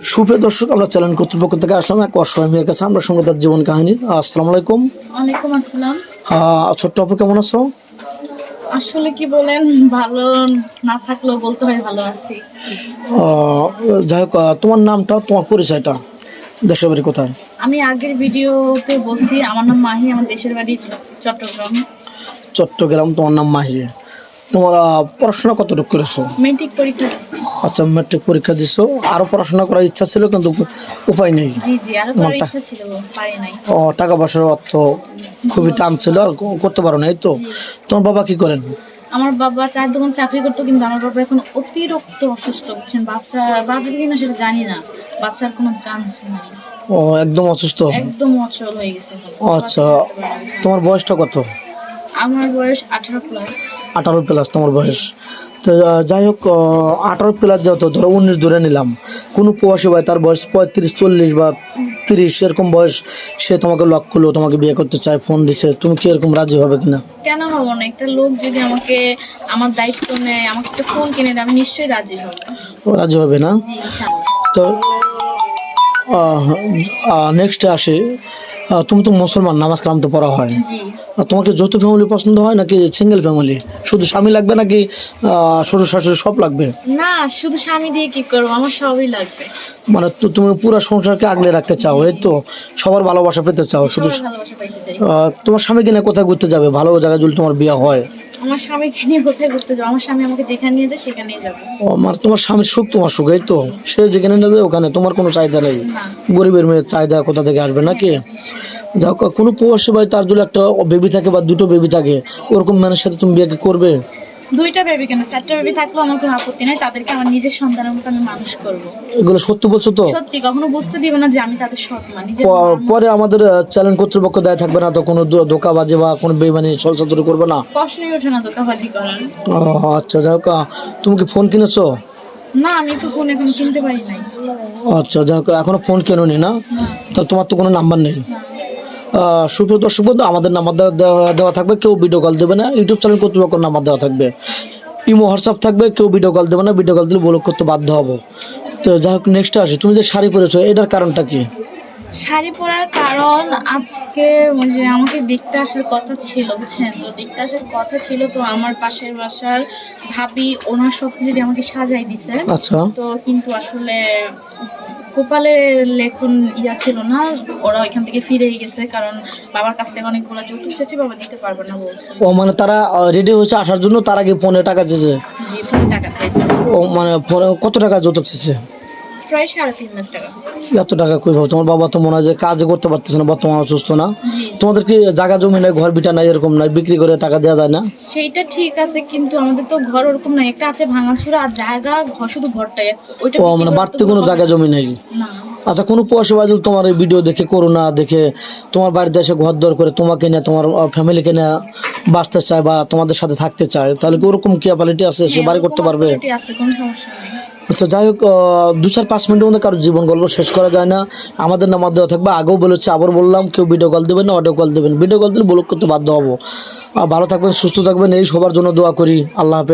সুপ্রিয় দর্শক আমরা চ্যানেল কর্তৃপক্ষ থেকে আসলাম এক অসহায় মেয়ের কাছে। আমরা সঙ্গে তার জীবন কাহিনী। আসসালামু আলাইকুম। ওয়ালাইকুম আসসালাম। ছোট্ট আপু কেমন আছো? আসলে কি বলেন ভালো না থাকলেও বলতে হয় ভালো আছি। যাই হোক তোমার নামটা তোমার পরিচয়টা দেশের বাড়ি কোথায়? আমি আগের ভিডিওতে বলছি আমার নাম মাহি আমার দেশের বাড়ি চট্টগ্রাম। চট্টগ্রাম তোমার নাম মাহি। তোমার পড়াশোনা কতটুকু করেছ? মেট্রিক পরীক্ষা দিচ্ছি আচ্ছা ম্যাট্রিক পরীক্ষা দিছো। আরও পড়াশোনা করার ইচ্ছা ছিল কিন্তু উপায় নেই। জি জি আরও করার ইচ্ছা ছিল পারি নাই। ও টাকা পয়সার অর্থ খুবই টান ছিল আর করতে পারো না এই তো তোমার বাবা কি করেন? আমার বাবা চার দোকান চাকরি করতো কিন্তু আমার বাবা এখন অতিরিক্ত অসুস্থ বুঝছেন? বাচ্চা বাঁচবে কিনা সেটা জানি না। বাচ্চার কোনো চান্স নাই। ও একদম অসুস্থ? একদম অচল হয়ে গেছে। আচ্ছা। তোমার বয়সটা কত? আমার বয়স আঠারো প্লাস আঠারো প্লাস তোমার বয়স। তো যাই হোক আঠারো প্লাস যত ধরো উনিশ ধরে নিলাম কোনো প্রবাসী ভাই তার বয়স পঁয়ত্রিশ চল্লিশ বা তিরিশ এরকম বয়স সে তোমাকে লক করল তোমাকে বিয়ে করতে চায় ফোন দিছে তুমি কি এরকম রাজি হবে কিনা? কেন হব না? একটা লোক যদি আমাকে আমার দায়িত্ব নেয় আমাকে একটা ফোন কিনে দেয় আমি নিশ্চয়ই রাজি হব। ও রাজি হবে না? তো নেক্সটে আসে। তুমি তো মুসলমান নামাজ কালাম তো পড়া হয়। তোমাকে যৌথ ফ্যামিলি পছন্দ হয় নাকি সিঙ্গেল ফ্যামিলি শুধু স্বামী লাগবে নাকি শ্বশুর শাশুড়ি সব লাগবে? না শুধু স্বামী দিয়ে কি করব? আমার সবই লাগবে। মানে তুমি পুরো সংসারকে আগলে রাখতে চাও এই তো? সবার ভালোবাসা পেতে চাও শুধু ভালোবাসা তোমার স্বামীকে নিয়ে কোথায় ঘুরতে যাবে? ভালো জায়গায় যদি তোমার বিয়ে হয়। আমার স্বামীকে নিয়ে কোথায় ঘুরতে যাব? আমার স্বামী আমাকে যেখানে নিয়ে যায় সেখানেই যাব। ও, আমার তোমার স্বামীর সুখ তোমার সুখ এই তো? সে যেখানে নিয়ে যায় ওখানে। তোমার কোনো চাহিদা নেই? গরিবের মেয়ের চাহিদা কোথা থেকে আসবে নাকি? যাও কোনো প্রবাসী ভাই তার যদি একটা বেবি থাকে বা দুটো বেবি থাকে ওরকম মেয়ের সাথে তুমি বিয়েকে করবে? দুইটা বেবি কেন? চারটা বেবি থাকলেও আমার কোনো আপত্তি নাই তাদেরকে আমার নিজের সন্তানের মতো আমি মানুষ করব। এগুলো সত্যি বলছো তো? সত্যি কখনো বুঝতে দিবে না যে আমি তাদের সৎ মা নিজের প- পরে আমাদের চ্যানেল কর্তৃপক্ষ দায় থাকবে না তো কোনো ধোকাবাজি বা কোনো বেমানি ছলচাতুরি করবে না? কষ্টই ওঠে না দোকাবাজি করার। আচ্ছা যাই হোক তুমি কি ফোন কিনেছো? না আমি তো ফোন এখন কিনতে পারি নাই। আচ্ছা যাই হোক এখনও ফোন কেনোনি না? তা তোমার তো কোনো নাম্বার নেই। সুপ্রিয় দর্শক বন্ধু আমাদের নাম্বার দেওয়া- থাকবে কেউ ভিডিও কল দেবে না। ইউটিউব চ্যানেল কর্তৃপক্ষ নাম্বার দেওয়া থাকবে। ইমো হোয়াটসঅ্যাপ থাকবে কেউ ভিডিও কল দেবে না। ভিডিও কল দিলে ব্লক করতে বাধ্য হব। তো যাই হোক নেক্সট আসি। তুমি যে শাড়ি পরেছো এটার কারণটা কি? শাড়ি পরার কারণ আজকে যে আমাকে দেখতে আসার কথা ছিল বুঝছেন? তো দেখতে আসার কথা ছিল তো আমার পাশের বাসার ভাবি ওনার সব দিয়ে আমাকে সাজাই দিছে। আচ্ছা। তো কিন্তু আসলে কপালে লেখন ইয়া ছিল না ওরা ওইখান থেকে ফিরে গেছে কারণ বাবার কাছ থেকে অনেকগুলো যৌতুক চাচ্ছি বাবা দিতে পারবে না বলছে। ও মানে তারা রেডি হয়েছে আসার জন্য তার আগে পনেরো টাকা চেয়েছে? জি টাকা চাইছে ও মানে কত টাকা যৌতুক চেয়েছে? প্রায় সাড়ে তিন লাখ টাকা। এত টাকা কই পাবো তোমার বাবা তো মনে হয় যে কাজ করতে পারতেছে না বর্তমানে অসুস্থ না। তোমাদের কি জায়গা জমি নাই ঘর বিটা নাই এরকম নাই বিক্রি করে টাকা দেওয়া যায় না? সেইটা ঠিক আছে কিন্তু আমাদের তো ঘর ওরকম নাই। একটা আছে ভাঙাচুরা আর জায়গা ঘর শুধু ঘরটাই। ওইটা ও মানে বাড়তি কোনো জায়গা জমি নেই? না। আচ্ছা কোনো পয়সা বাজুল তোমার এই ভিডিও দেখে করোনা দেখে তোমার বাড়িতে এসে ঘর দর করে তোমাকে নিয়ে তোমার ফ্যামিলিকে নিয়ে বাঁচতে চায় বা তোমাদের সাথে থাকতে চায় তাহলে কি ওরকম ক্যাপালিটি আছে সে বাড়ি করতে পারবে? হ্যাঁ, আচ্ছা যাই হোক দু চার পাঁচ মিনিটের মধ্যে কারোর জীবন গল্প শেষ করা যায় না। আমাদের নাম্বার দেওয়া থাকবে। আগেও বলেছে আবার বললাম কেউ ভিডিও কল দেবেন না অডিও কল দেবেন। ভিডিও কল দিলে ব্লক করতে বাধ্য হব। আর ভালো থাকবেন সুস্থ থাকবেন এই সবার জন্য দোয়া করি। আল্লাহ হাফেজ।